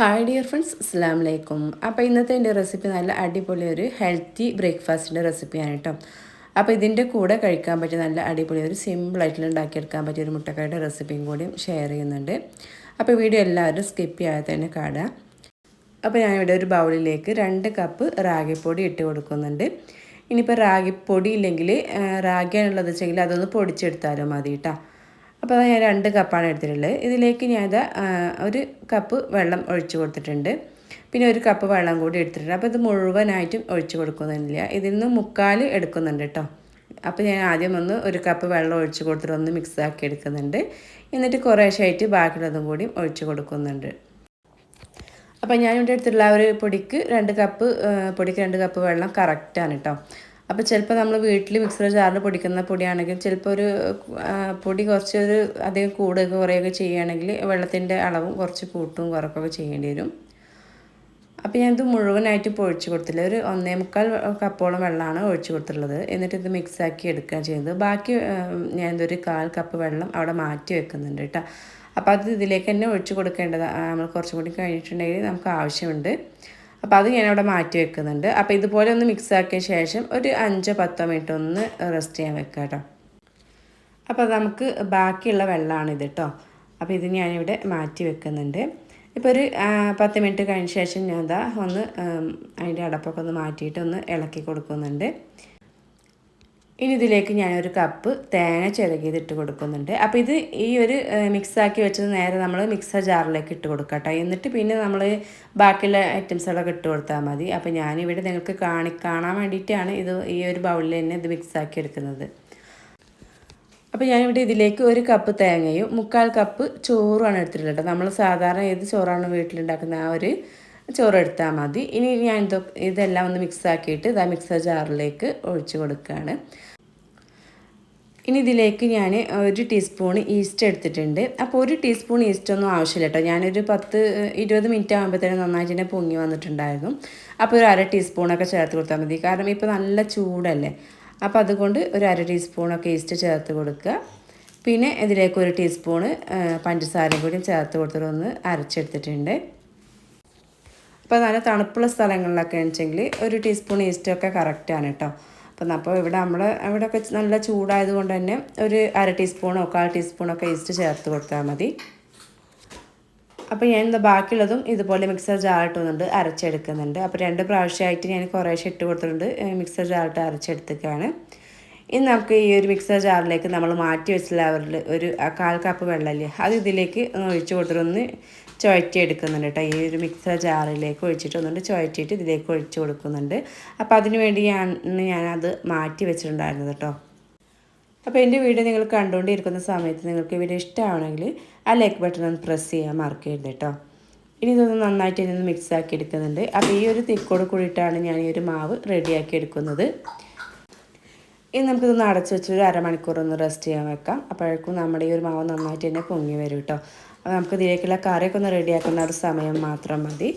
Hi dear friends അസ്സാം വലൈക്കും അപ്പോൾ ഇന്നത്തെ എന്റെ റെസിപ്പി നല്ല അടിപൊളി ഒരു ഹെൽത്തി ബ്രേക്ക്ഫാസ്റ്റിന്റെ റെസിപ്പിയാണ് കേട്ടോ അപ്പോൾ ഇതിന്റെ കൂടെ കഴിക്കാൻ പറ്റിയ നല്ല അടിപൊളി ഒരു സിമ്പിളായിട്ടുള്ള ഉണ്ടാക്കിയെടുക്കാൻ പറ്റിയ ഒരു മുട്ടക്കറിയുടെ റെസിപ്പിയും കൂടിയും ഷെയർ ചെയ്യുന്നുണ്ട്. അപ്പോൾ വീഡിയോ എല്ലാവരും സ്കിപ്പ് ചെയ്യാതെ തന്നെ കാണുക. അപ്പോൾ ഞാനിവിടെ ഒരു ബൗളിലേക്ക് രണ്ട് കപ്പ് റാഗിപ്പൊടി ഇട്ട് കൊടുക്കുന്നുണ്ട്. ഇനിയിപ്പോൾ റാഗിപ്പൊടി ഇല്ലെങ്കിൽ റാഗിയാണുള്ളത് വെച്ചെങ്കിൽ അതൊന്ന് പൊടിച്ചെടുത്താലും മതി കേട്ടോ അപ്പോൾ ഞാൻ രണ്ട് കപ്പാണ് എടുത്തിട്ടുള്ളത്. ഇതിലേക്ക് ഞാൻ ഇത് ഒരു കപ്പ് വെള്ളം ഒഴിച്ചു കൊടുത്തിട്ടുണ്ട്. പിന്നെ ഒരു കപ്പ് വെള്ളം കൂടി എടുത്തിട്ടുണ്ട്. അപ്പോൾ ഇത് മുഴുവനായിട്ടും ഒഴിച്ചു കൊടുക്കുന്നില്ല. ഇതിൽ നിന്ന് മുക്കാൽ എടുക്കുന്നുണ്ട് കേട്ടോ. അപ്പോൾ ഞാൻ ആദ്യം ഒന്ന് ഒരു കപ്പ് വെള്ളം ഒഴിച്ച് കൊടുത്തിട്ട് ഒന്ന് മിക്സ് ആക്കി എടുക്കുന്നുണ്ട്. എന്നിട്ട് കുറേശ്ശായിട്ട് ബാക്കിയുള്ളതും കൂടി ഒഴിച്ച് കൊടുക്കുന്നുണ്ട്. അപ്പോൾ ഞാനിവിടെ എടുത്തിട്ടുള്ള ഒരു പൊടിക്ക് രണ്ട് കപ്പ് പൊടിക്ക് രണ്ട് കപ്പ് വെള്ളം കറക്റ്റാണ് കേട്ടോ. അപ്പോൾ ചിലപ്പോൾ നമ്മൾ വീട്ടിൽ മിക്സർ ജാറിൽ പൊടിക്കുന്ന പൊടിയാണെങ്കിൽ ചിലപ്പോൾ ഒരു പൊടി കുറച്ച് ഒരു അധികം കൂടുകയൊക്കെ കുറയുകയൊക്കെ ചെയ്യുകയാണെങ്കിൽ വെള്ളത്തിന്റെ അളവും കുറച്ച് കൂട്ടും കുറക്കൊക്കെ ചെയ്യേണ്ടി വരും. അപ്പോൾ ഞാനിത് മുഴുവനായിട്ട് പൊഴിച്ച് കൊടുത്തില്ല. ഒരു ഒന്നേ മുക്കാൽ കപ്പോളം വെള്ളമാണ് ഒഴിച്ച് കൊടുത്തിട്ടുള്ളത്. എന്നിട്ട് ഇത് മിക്സാക്കി എടുക്കുകയാണ് ചെയ്യുന്നത്. ബാക്കി ഞാനിതൊരു കാൽ കപ്പ് വെള്ളം അവിടെ മാറ്റി വെക്കുന്നുണ്ട് കേട്ടോ. അപ്പോൾ അത് ഇതിലേക്ക് തന്നെ ഒഴിച്ച് കൊടുക്കേണ്ടത് നമ്മൾ കുറച്ചും കൂടി കഴിഞ്ഞിട്ടുണ്ടെങ്കിൽ നമുക്ക് ആവശ്യമുണ്ട്. അപ്പോൾ അത് ഞാനവിടെ മാറ്റി വെക്കുന്നുണ്ട്. അപ്പോൾ ഇതുപോലെ ഒന്ന് മിക്സ് ആക്കിയ ശേഷം ഒരു അഞ്ചോ പത്തോ മിനിറ്റ് ഒന്ന് റെസ്റ്റ് ചെയ്യാൻ വെക്കുക കേട്ടോ. അപ്പോൾ നമുക്ക് ബാക്കിയുള്ള വെള്ളമാണ് ഇത് കേട്ടോ അപ്പോൾ ഇത് ഞാനിവിടെ മാറ്റി വെക്കുന്നുണ്ട്. ഇപ്പോൾ ഒരു പത്ത് മിനിറ്റ് കഴിഞ്ഞ ശേഷം ഞാൻ എന്താ ഒന്ന് അതിന്റെ അടപ്പൊക്കെ ഒന്ന് മാറ്റിയിട്ട് ഒന്ന് ഇളക്കി കൊടുക്കുന്നുണ്ട്. ഇനി ഇതിലേക്ക് ഞാനൊരു കപ്പ് തേങ്ങ ചിരകിയത് ഇട്ട് കൊടുക്കുന്നുണ്ട്. അപ്പോൾ ഇത് ഈ ഒരു മിക്സാക്കി വെച്ചത് നേരെ നമ്മൾ മിക്സർ ജാറിലേക്ക് ഇട്ട് കൊടുക്കട്ടെ. എന്നിട്ട് പിന്നെ നമ്മൾ ബാക്കിയുള്ള ഐറ്റംസുകളൊക്കെ ഇട്ട് കൊടുത്താൽ മതി. അപ്പോൾ ഞാനിവിടെ നിങ്ങൾക്ക് കാണി കാണാൻ വേണ്ടിയിട്ടാണ് ഇത് ഈ ഒരു ബൗളിൽ തന്നെ ഇത് മിക്സാക്കി എടുക്കുന്നത്. അപ്പോൾ ഞാനിവിടെ ഇതിലേക്ക് ഒരു കപ്പ് തേങ്ങയും മുക്കാൽ കപ്പ് ചോറുമാണ് എടുത്തിട്ടുള്ളത് നമ്മൾ സാധാരണ ഏത് ചോറാണ് വീട്ടിലുണ്ടാക്കുന്ന ആ ഒരു ചോറ് എടുത്താൽ മതി. ഇനി ഞാൻ ഇതൊക്കെ ഇതെല്ലാം ഒന്ന് മിക്സാക്കിയിട്ട് ഇതാ മിക്സർ ജാറിലേക്ക് ഒഴിച്ചു കൊടുക്കുകയാണ് ഇനി ഇതിലേക്ക് ഞാൻ ഒരു ടീസ്പൂൺ ഈസ്റ്റ് എടുത്തിട്ടുണ്ട്. അപ്പോൾ ഒരു ടീസ്പൂൺ ഈസ്റ്റ് ഒന്നും ആവശ്യമില്ല കേട്ടോ. ഞാനൊരു പത്ത് ഇരുപത് മിനിറ്റ് ആകുമ്പോഴത്തേനും നന്നായിട്ട് തന്നെ പൊങ്ങി വന്നിട്ടുണ്ടായിരുന്നു. അപ്പോൾ ഒരു അര ടീസ്പൂണൊക്കെ ചേർത്ത് കൊടുത്താൽ മതി. കാരണം ഇപ്പോൾ നല്ല ചൂടല്ലേ. അപ്പോൾ അതുകൊണ്ട് ഒരു അര ടീസ്പൂണൊക്കെ ഈസ്റ്റ് ചേർത്ത് കൊടുക്കുക. പിന്നെ ഇതിലേക്ക് ഒരു ടീസ്പൂണ് പഞ്ചസാരയും കൂടി ചേർത്ത് കൊടുത്തിട്ടൊന്ന് അരച്ചെടുത്തിട്ടുണ്ട്. അപ്പോൾ നല്ല തണുപ്പുള്ള സ്ഥലങ്ങളിലൊക്കെ വെച്ചെങ്കിൽ ഒരു ടീസ്പൂൺ ഈസ്റ്റൊക്കെ കറക്റ്റാണ് കേട്ടോ. അപ്പം അപ്പോൾ ഇവിടെ നമ്മൾ ഇവിടെയൊക്കെ നല്ല ചൂടായത് കൊണ്ട് തന്നെ ഒരു അര ടീസ്പൂണോ കാൽ ടീസ്പൂണൊക്കെ ഈസ്റ്റ് ചേർത്ത് കൊടുത്താൽ മതി. അപ്പോൾ ഞാൻ ഇന്ന് ബാക്കിയുള്ളതും ഇതുപോലെ മിക്സർ ജാറിട്ടുന്നുണ്ട് അരച്ചെടുക്കുന്നുണ്ട്. അപ്പോൾ രണ്ട് പ്രാവശ്യമായിട്ട് ഞാൻ കുറേശ്ശെ ഇട്ട് കൊടുത്തിട്ടുണ്ട് മിക്സർ ജാറിട്ട് അരച്ചെടുത്തേക്കാണ് ഇനി നമുക്ക് ഈ ഒരു മിക്സർ ജാറിലേക്ക് നമ്മൾ മാറ്റി വെച്ചിട്ടുള്ള ഒരു കാൽ കപ്പ് വെള്ളമില്ലേ അത് ഇതിലേക്ക് ഒന്ന് ഒഴിച്ച് കൊടുത്തിട്ടൊന്ന് എടുക്കുന്നുണ്ട് കേട്ടോ. ഈ ഒരു മിക്സർ ജാറിലേക്ക് ഒഴിച്ചിട്ട് ഒന്നുകൊണ്ട് ചുഴറ്റിയിട്ട് ഇതിലേക്ക് ഒഴിച്ചു കൊടുക്കുന്നുണ്ട്. അപ്പോൾ അതിന് വേണ്ടിയാണ് ഞാനത് മാറ്റി വെച്ചിട്ടുണ്ടായിരുന്നത് കേട്ടോ. അപ്പോൾ എന്റെ വീഡിയോ നിങ്ങൾ കണ്ടുകൊണ്ടിരിക്കുന്ന സമയത്ത് നിങ്ങൾക്ക് വീഡിയോ ഇഷ്ടമാണെങ്കിൽ ആ ലൈക്ക് ബട്ടൺ ഒന്ന് പ്രസ് ചെയ്യാൻ മറക്കരുത് കേട്ടോ. ഇനി ഇതൊന്ന് നന്നായിട്ട് ഇതൊന്ന് മിക്സ് ആക്കി എടുക്കുന്നുണ്ട്. അപ്പോൾ ഈ ഒരു തിക്കോട് കൂടിയിട്ടാണ് ഞാൻ ഈ ഒരു മാവ് റെഡിയാക്കി എടുക്കുന്നത്. ഇനി നമുക്കിതൊന്ന് അടച്ചു വെച്ച് ഒരു അരമണിക്കൂർ ഒന്ന് റെസ്റ്റ് ചെയ്യാൻ വെക്കാം. അപ്പോഴേക്കും നമ്മുടെ ഈ ഒരു മാവ് നന്നായിട്ട് തന്നെ പൊങ്ങി വരും കേട്ടോ. അപ്പോൾ നമുക്ക് ഇതിലേക്കുള്ള കറിയൊക്കെ ഒന്ന് റെഡിയാക്കുന്ന ഒരു സമയം മാത്രം മതി.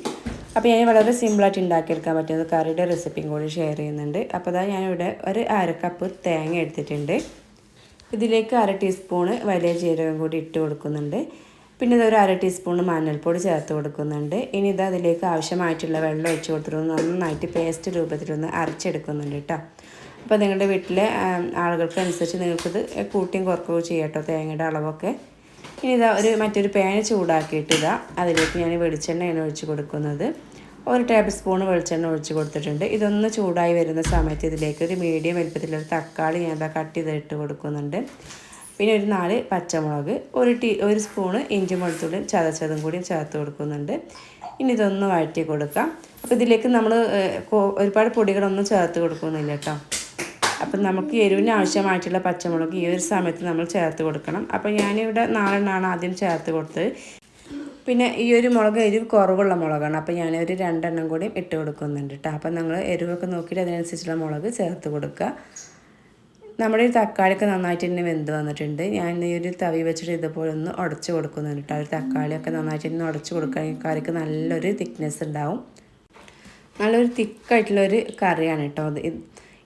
അപ്പോൾ ഞാൻ വളരെ സിമ്പിളായിട്ട് ഉണ്ടാക്കിയെടുക്കാൻ പറ്റുന്നത് കറിയുടെ റെസിപ്പിയും കൂടി ഷെയർ ചെയ്യുന്നുണ്ട്. അപ്പോൾ അതാ ഞാനിവിടെ ഒരു അര കപ്പ് തേങ്ങ എടുത്തിട്ടുണ്ട്. ഇതിലേക്ക് അര ടീസ്പൂണ് വലിയ ജീരകം കൂടി ഇട്ട് കൊടുക്കുന്നുണ്ട്. പിന്നെ ഇതൊരു അര ടീസ്പൂൺ മഞ്ഞൾപ്പൊടി ചേർത്ത് കൊടുക്കുന്നുണ്ട്. ഇനി ഇത് അതിലേക്ക് ആവശ്യമായിട്ടുള്ള വെള്ളം ഒഴിച്ച് കൊടുത്തിട്ട് നന്നായിട്ട് പേസ്റ്റ് രൂപത്തിലൊന്ന് അരച്ചെടുക്കുന്നുണ്ട് കേട്ടോ അപ്പോൾ നിങ്ങളുടെ വീട്ടിലെ ആളുകൾക്കനുസരിച്ച് നിങ്ങൾക്കിത് കൂട്ടിയും കുറക്കുകയും ചെയ്യാം കേട്ടോ തേങ്ങയുടെ അളവൊക്കെ. ഇനി ഇതാ ഒരു മറ്റൊരു പാൻ ചൂടാക്കിയിട്ട് ഇതാ അതിലേക്ക് ഞാൻ വെളിച്ചെണ്ണയാണ് ഒഴിച്ച് കൊടുക്കുന്നത്. ഒരു ടേബിൾ സ്പൂൺ വെളിച്ചെണ്ണ ഒഴിച്ച് കൊടുത്തിട്ടുണ്ട്. ഇതൊന്ന് ചൂടായി വരുന്ന സമയത്ത് ഇതിലേക്ക് ഒരു മീഡിയം വലുപ്പത്തിലൊരു തക്കാളി ഞാൻ ഇതാ കട്ട് ചെയ്തിട്ട് കൊടുക്കുന്നുണ്ട്. പിന്നെ ഒരു നാല് പച്ചമുളക് ഒരു ടീ ഒരു സ്പൂണ് ഇഞ്ചി വെളുത്തുള്ളി ചതച്ചതും കൂടി ചേർത്ത് കൊടുക്കുന്നുണ്ട്. ഇനി ഇതൊന്ന് വഴറ്റി കൊടുക്കാം. അപ്പോൾ ഇതിലേക്ക് നമ്മൾ ഒരുപാട് പൊടികളൊന്നും ചേർത്ത് കൊടുക്കുന്നില്ല കേട്ടോ. അപ്പം നമുക്ക് എരിവിന് ആവശ്യമായിട്ടുള്ള പച്ചമുളക് ഈ ഒരു സമയത്ത് നമ്മൾ ചേർത്ത് കൊടുക്കണം. അപ്പം ഞാനിവിടെ നാലെണ്ണമാണ് ആദ്യം ചേർത്ത് കൊടുത്തത്. പിന്നെ ഈ ഒരു മുളക് എരിവ് കുറവുള്ള മുളകാണ്. അപ്പോൾ ഞാനൊരു രണ്ടെണ്ണം കൂടി ഇട്ട് കൊടുക്കുന്നുണ്ട് കേട്ടോ അപ്പം നിങ്ങൾ എരിവൊക്കെ നോക്കിയിട്ട് അതിനനുസരിച്ചുള്ള മുളക് ചേർത്ത് കൊടുക്കുക. നമ്മുടെ ഈ തക്കാളിയൊക്കെ നന്നായിട്ട് തന്നെ വെന്ത് വന്നിട്ടുണ്ട്. ഞാൻ ഈ ഒരു തവി വെച്ചിട്ട് ഇതുപോലെ ഒന്ന് ഉടച്ച് കൊടുക്കുന്നുണ്ട് കേട്ടോ ഒരു തക്കാളിയൊക്കെ നന്നായിട്ട് തന്നെ ഉടച്ച് കൊടുക്കുകയാണെങ്കിൽ കറിക്ക് നല്ലൊരു തിക്നെസ് ഉണ്ടാവും. നല്ലൊരു തിക്കായിട്ടുള്ളൊരു കറിയാണ് കേട്ടോ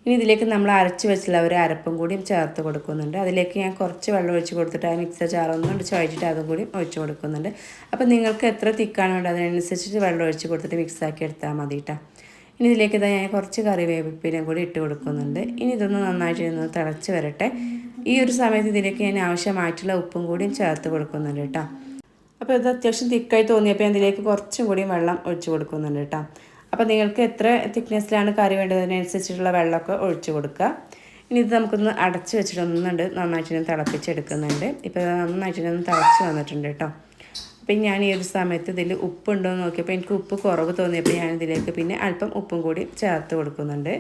ഇനി ഇതിലേക്ക് നമ്മൾ അരച്ച് വെച്ചുള്ള ഒരു അരപ്പും കൂടിയും ചേർത്ത് കൊടുക്കുന്നുണ്ട്. അതിലേക്ക് ഞാൻ കുറച്ച് വെള്ളം ഒഴിച്ച് കൊടുത്തിട്ട് ആ മിക്സർ ചാറൊന്നും ചോദിച്ചിട്ട് അതും കൂടി ഒഴിച്ച് കൊടുക്കുന്നുണ്ട്. അപ്പോൾ നിങ്ങൾക്ക് എത്ര തിക്കാണ് വേണ്ടത് അതിനനുസരിച്ച് വെള്ളം ഒഴിച്ച് കൊടുത്തിട്ട് മിക്സാക്കി എടുത്താൽ മതി കേട്ടോ ഇനി ഇതിലേക്ക് ഇതാ ഞാൻ കുറച്ച് കറിവേപ്പിലയും കൂടി ഇട്ട് കൊടുക്കുന്നുണ്ട്. ഇനി ഇതൊന്ന് നന്നായിട്ട് ഒന്ന് തിളച്ച് വരട്ടെ. ഈ ഒരു സമയത്ത് ഇതിലേക്ക് ഞാൻ ആവശ്യമായിട്ടുള്ള ഉപ്പും കൂടിയും ചേർത്ത് കൊടുക്കുന്നുണ്ട് കേട്ടോ അപ്പോൾ ഇത് അത്യാവശ്യം തിക്കായി തോന്നിയപ്പോൾ ഇതിലേക്ക് കുറച്ചും കൂടി വെള്ളം ഒഴിച്ച് കൊടുക്കുന്നുണ്ട് കേട്ടോ അപ്പോൾ നിങ്ങൾക്ക് എത്ര തിക്നെസ്സിലാണ് കറി വേണ്ടതിനനുസരിച്ചിട്ടുള്ള വെള്ളമൊക്കെ ഒഴിച്ചു കൊടുക്കുക. ഇനി ഇത് നമുക്കൊന്ന് അടച്ച് വെച്ചിട്ടൊന്നുണ്ട് നന്നായിട്ട് തിളപ്പിച്ചെടുക്കുന്നുണ്ട്. ഇപ്പോൾ നന്നായിട്ടൊന്ന് തിളച്ച് വന്നിട്ടുണ്ട് കേട്ടോ. അപ്പം ഞാൻ ഈ ഒരു സമയത്ത് ഇതിൽ ഉപ്പുണ്ടോ എന്ന് നോക്കിയപ്പോൾ എനിക്ക് ഉപ്പ് കുറവ് തോന്നിയപ്പോൾ ഞാൻ ഇതിലേക്ക് പിന്നെ അല്പം ഉപ്പും കൂടി ചേർത്ത് കൊടുക്കുന്നുണ്ട്.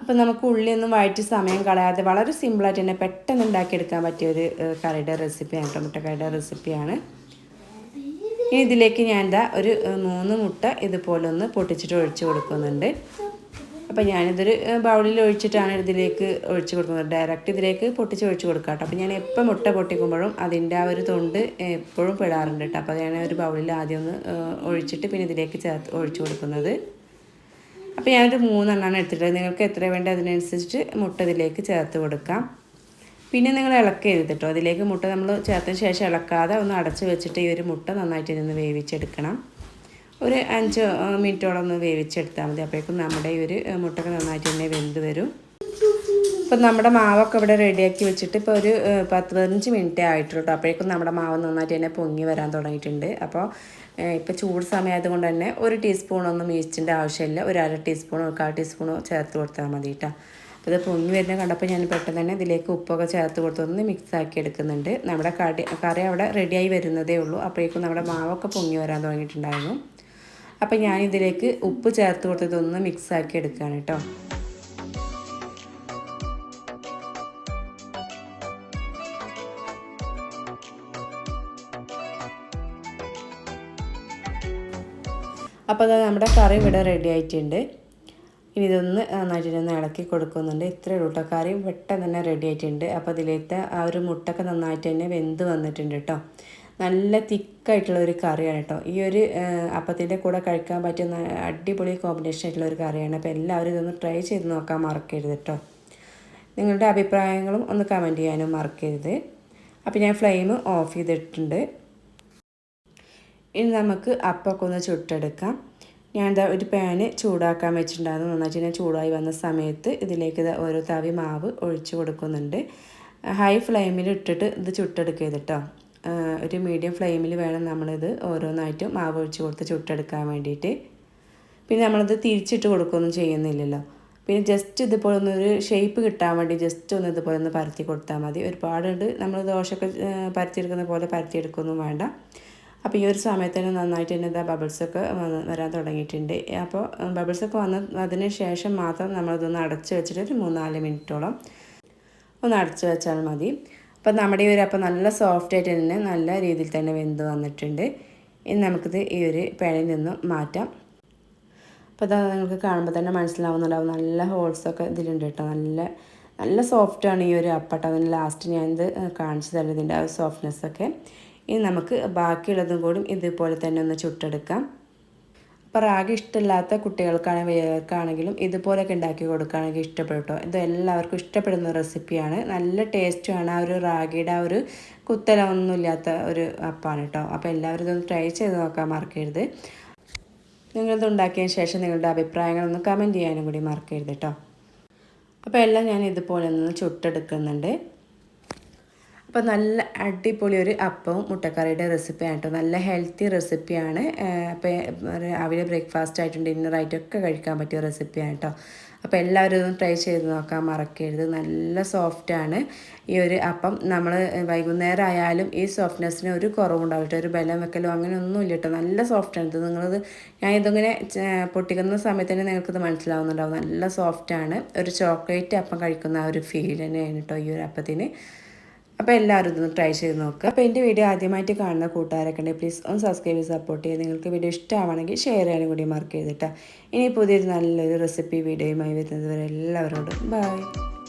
അപ്പം നമുക്ക് ഉള്ളിയൊന്നും വഴറ്റി സമയം കളയാതെ വളരെ സിമ്പിളായിട്ട് തന്നെ പെട്ടെന്ന് ഉണ്ടാക്കിയെടുക്കാൻ പറ്റിയ ഒരു കറിയുടെ റെസിപ്പിയാണ് കേട്ടോ കറിയുടെ റെസിപ്പിയാണ്. ഇനി ഇതിലേക്ക് ഞാൻ എന്താ ഒരു മൂന്ന് മുട്ട ഇതുപോലെ ഒന്ന് പൊട്ടിച്ചിട്ട് ഒഴിച്ചു കൊടുക്കുന്നുണ്ട്. അപ്പോൾ ഞാനിതൊരു ബൗളിൽ ഒഴിച്ചിട്ടാണ് ഇതിലേക്ക് ഒഴിച്ചു കൊടുക്കുന്നത്. ഡയറക്റ്റ് ഇതിലേക്ക് പൊട്ടിച്ച് ഒഴിച്ചു കൊടുക്കാം കേട്ടോ അപ്പോൾ ഞാൻ എപ്പോൾ മുട്ട പൊട്ടിക്കുമ്പോഴും അതിന്റെ ആ ഒരു തൊണ്ട് എപ്പോഴും പെടാറുണ്ട് കേട്ടോ. അപ്പോൾ ഞാൻ ഒരു ബൗളിൽ ആദ്യം ഒന്ന് ഒഴിച്ചിട്ട് പിന്നെ ഇതിലേക്ക് ചേർത്ത് ഒഴിച്ചു കൊടുക്കുന്നത്. അപ്പോൾ ഞാനൊരു മൂന്നെണ്ണമാണ് എടുത്തിട്ടുള്ളത്. നിങ്ങൾക്ക് എത്ര വേണ്ട അതിനനുസരിച്ച് മുട്ട ഇതിലേക്ക് ചേർത്ത് കൊടുക്കാം. പിന്നെ നിങ്ങൾ ഇളക്കരുത് കേട്ടോ അതിലേക്ക് മുട്ട നമ്മൾ ചേർത്തതിന് ശേഷം ഇളക്കാതെ ഒന്ന് അടച്ച് വെച്ചിട്ട് ഈ ഒരു മുട്ട നന്നായിട്ട് ഇരുന്ന് വേവിച്ചെടുക്കണം. ഒരു അഞ്ച് മിനിറ്റോളം ഒന്ന് വേവിച്ചെടുത്താൽ മതി. അപ്പോഴേക്കും നമ്മുടെ ഈ ഒരു മുട്ടൊക്കെ നന്നായിട്ട് തന്നെ വെന്ത് വരും. ഇപ്പം നമ്മുടെ മാവൊക്കെ ഇവിടെ റെഡിയാക്കി വെച്ചിട്ട് ഇപ്പോൾ ഒരു പത്ത് പതിനഞ്ച് മിനിറ്റേ ആയിട്ടുള്ളൂ അപ്പോഴേക്കും നമ്മുടെ മാവ് നന്നായിട്ട് തന്നെ പൊങ്ങി വരാൻ തുടങ്ങിയിട്ടുണ്ട്. അപ്പോൾ ഇപ്പോൾ ചൂട് സമയമായതുകൊണ്ട് തന്നെ ഒരു ടീസ്പൂണൊന്നും ഈസ്റ്റിന്റെ ആവശ്യമില്ല. ഒരു അര ടീസ്പൂണോ കാൽ ടീസ്പൂണോ ചേർത്ത് കൊടുത്താൽ മതി കേട്ടോ അപ്പോൾ ഇത് പൊങ്ങി വരുന്ന കണ്ടപ്പോൾ ഞാൻ പെട്ടെന്ന് തന്നെ ഇതിലേക്ക് ഉപ്പൊക്കെ ചേർത്ത് കൊടുത്തൊന്ന് മിക്സ് ആക്കി എടുക്കുന്നുണ്ട്. നമ്മുടെ കടി കറി അവിടെ റെഡിയായി വരുന്നതേ ഉള്ളൂ. അപ്പോഴേക്കും നമ്മുടെ മാവൊക്കെ പൊങ്ങി വരാൻ തുടങ്ങിയിട്ടുണ്ടായിരുന്നു. അപ്പോൾ ഞാൻ ഇതിലേക്ക് ഉപ്പ് ചേർത്ത് കൊടുത്തതൊന്ന് മിക്സ് ആക്കി എടുക്കുകയാണ് കേട്ടോ. അപ്പോൾ അത് നമ്മുടെ കറി ഇവിടെ റെഡി ആയിട്ടുണ്ട്. ഇനി ഇതൊന്ന് നന്നായിട്ടൊന്ന് ഇളക്കി കൊടുക്കുന്നുണ്ട്. ഇത്ര ഉള്ളൂ കറി പെട്ടെന്ന് തന്നെ റെഡി ആയിട്ടുണ്ട്. അപ്പോൾ അതിലേക്ക് ആ ഒരു മുട്ടൊക്കെ നന്നായിട്ട് തന്നെ വെന്ത് വന്നിട്ടുണ്ട് കേട്ടോ നല്ല തിക്കായിട്ടുള്ള ഒരു കറിയാണ് കേട്ടോ ഈ ഒരു അപ്പത്തിന്റെ കൂടെ കഴിക്കാൻ പറ്റുന്ന അടിപൊളി കോമ്പിനേഷൻ ആയിട്ടുള്ള ഒരു കറിയാണ്. അപ്പോൾ എല്ലാവരും ഇതൊന്ന് ട്രൈ ചെയ്ത് നോക്കാൻ മറക്കരുത് കേട്ടോ നിങ്ങളുടെ അഭിപ്രായങ്ങളും ഒന്ന് കമന്റ് ചെയ്യാനും മറക്കരുത്. അപ്പോൾ ഞാൻ ഫ്ലെയിം ഓഫ് ചെയ്തിട്ടുണ്ട്. ഇനി നമുക്ക് അപ്പമൊക്കെ ഒന്ന് ചുട്ടെടുക്കാം. ഞാൻ എന്താ ഒരു പാന് ചൂടാക്കാൻ വെച്ചിട്ടുണ്ടായിരുന്നു. നന്നായിട്ട് ഞാൻ ചൂടായി വന്ന സമയത്ത് ഇതിലേക്ക് ഓരോ തവി മാവ് ഒഴിച്ച് കൊടുക്കുന്നുണ്ട്. ഹൈ ഫ്ലെയിമിൽ ഇട്ടിട്ട് ഇത് ചുട്ടെടുക്കരുത് കേട്ടോ ഒരു മീഡിയം ഫ്ലെയിമിൽ വേണം നമ്മളിത് ഓരോന്നായിട്ട് മാവ് ഒഴിച്ച് കൊടുത്ത് ചുട്ടെടുക്കാൻ വേണ്ടിയിട്ട്. പിന്നെ നമ്മളിത് തിരിച്ചിട്ട് കൊടുക്കുകയൊന്നും ചെയ്യുന്നില്ലല്ലോ. പിന്നെ ജസ്റ്റ് ഇതുപോലെ ഒന്നൊരു ഷേപ്പ് കിട്ടാൻ വേണ്ടി ജസ്റ്റ് ഒന്ന് ഇതുപോലെ ഒന്ന് പരത്തി കൊടുത്താൽ മതി. ഒരുപാടുണ്ട് നമ്മൾ ദോശയൊക്കെ പരത്തിയെടുക്കുന്ന പോലെ പരത്തിയെടുക്കൊന്നും വേണ്ട. അപ്പോൾ ഈ ഒരു സമയത്ത് തന്നെ നന്നായിട്ട് തന്നെ ഇതാ ബബിൾസൊക്കെ വരാൻ തുടങ്ങിയിട്ടുണ്ട്. അപ്പോൾ ബബിൾസൊക്കെ വന്ന അതിന് ശേഷം മാത്രം നമ്മളിതൊന്ന് അടച്ച് വെച്ചിട്ട് ഒരു മൂന്നാൽ മിനിറ്റോളം ഒന്ന് അടച്ച് വെച്ചാൽ മതി. അപ്പോൾ നമ്മുടെ ഈ ഒരു അപ്പം നല്ല സോഫ്റ്റ് ആയിട്ട് തന്നെ നല്ല രീതിയിൽ തന്നെ വെന്ത് വന്നിട്ടുണ്ട്. ഇനി നമുക്കിത് ഈ ഒരു പേനയിൽ നിന്നും മാറ്റാം. അപ്പോൾ അത് നിങ്ങൾക്ക് കാണുമ്പോൾ തന്നെ മനസ്സിലാവുന്നുണ്ടാവും. നല്ല ഹോൾസൊക്കെ ഇതിലുണ്ട് കേട്ടോ. നല്ല നല്ല സോഫ്റ്റാണ് ഈ ഒരു അപ്പട്ട. അതിന് ലാസ്റ്റ് ഞാനിത് കാണിച്ചു തരുന്നതിന്റെ ആ സോഫ്റ്റ്നെസ്സൊക്കെ ഇനി നമുക്ക് ബാക്കിയുള്ളതും കൂടി ഇതുപോലെ തന്നെ ഒന്ന് ചുട്ടെടുക്കാം. അപ്പോൾ റാഗി ഇഷ്ടമില്ലാത്ത കുട്ടികൾക്കാണെങ്കിൽ വലിയവർക്കാണെങ്കിലും ഇതുപോലെയൊക്കെ ഉണ്ടാക്കി കൊടുക്കുകയാണെങ്കിൽ ഇഷ്ടപ്പെട്ടോ ഇത് എല്ലാവർക്കും ഇഷ്ടപ്പെടുന്ന റെസിപ്പിയാണ്. നല്ല ടേസ്റ്റുമാണ് ആ ഒരു റാഗിയുടെ ആ ഒരു കുത്തലൊന്നുമില്ലാത്ത ഒരു അപ്പാണ് കേട്ടോ അപ്പോൾ എല്ലാവരും ഇതൊന്ന് ട്രൈ ചെയ്ത് നോക്കാൻ മറക്കരുത്. നിങ്ങളിത് ഉണ്ടാക്കിയതിന് ശേഷം നിങ്ങളുടെ അഭിപ്രായങ്ങളൊന്ന് കമന്റ് ചെയ്യാനും കൂടി മറക്കരുത് കേട്ടോ അപ്പോൾ എല്ലാം ഞാൻ ഇതുപോലെ ഒന്ന് ചുട്ടെടുക്കുന്നുണ്ട്. അപ്പോൾ നല്ല അടിപൊളി ഒരു അപ്പവും മുട്ടക്കറിയുടെ റെസിപ്പിയാണ് കേട്ടോ നല്ല ഹെൽത്തി റെസിപ്പിയാണ് അപ്പോൾ രാവിലെ ബ്രേക്ക്ഫാസ്റ്റ് ആയിട്ടും ഡിന്നറായിട്ടൊക്കെ കഴിക്കാൻ പറ്റിയ റെസിപ്പിയാണ് കേട്ടോ അപ്പോൾ എല്ലാവരും ഇതും ട്രൈ ചെയ്ത് നോക്കാൻ മറക്കരുത്. നല്ല സോഫ്റ്റാണ് ഈ ഒരു അപ്പം. നമ്മൾ വൈകുന്നേരം ആയാലും ഈ സോഫ്റ്റ്നെസ്സിന് ഒരു കുറവുണ്ടാവില്ല ഒരു ബലം വെക്കലോ അങ്ങനെ ഒന്നും ഇല്ല കേട്ടോ നല്ല സോഫ്റ്റാണ് ഇത്. നിങ്ങളത് ഞാൻ ഇതിങ്ങനെ പൊട്ടിക്കുന്ന സമയത്ത് തന്നെ നിങ്ങൾക്കിത് മനസ്സിലാവുന്നുണ്ടാവും. നല്ല സോഫ്റ്റാണ് ഒരു ചോക്ലേറ്റ് അപ്പം കഴിക്കുന്ന ആ ഒരു ഫീൽ തന്നെയാണ് കേട്ടോ ഈ ഒരു അപ്പത്തിന്. അപ്പോൾ എല്ലാവരും ഇതൊന്ന് ട്രൈ ചെയ്ത് നോക്കുക അപ്പോൾ എന്റെ വീഡിയോ ആദ്യമായിട്ട് കാണുന്ന കൂട്ടുകാരൊക്കെ ഉണ്ടെങ്കിൽ പ്ലീസ് ഒന്ന് സബ്സ്ക്രൈബ് ചെയ്ത് സപ്പോർട്ട് ചെയ്യുക. നിങ്ങൾക്ക് വീഡിയോ ഇഷ്ടമാണെങ്കിൽ ഷെയർ ചെയ്യാനും കൂടി മാർക്ക് ചെയ്തിട്ടാണ് ഇനി പുതിയൊരു നല്ലൊരു റെസിപ്പി വീഡിയോയുമായി വരുന്നത് വരെ എല്ലാവരോടും. ബൈ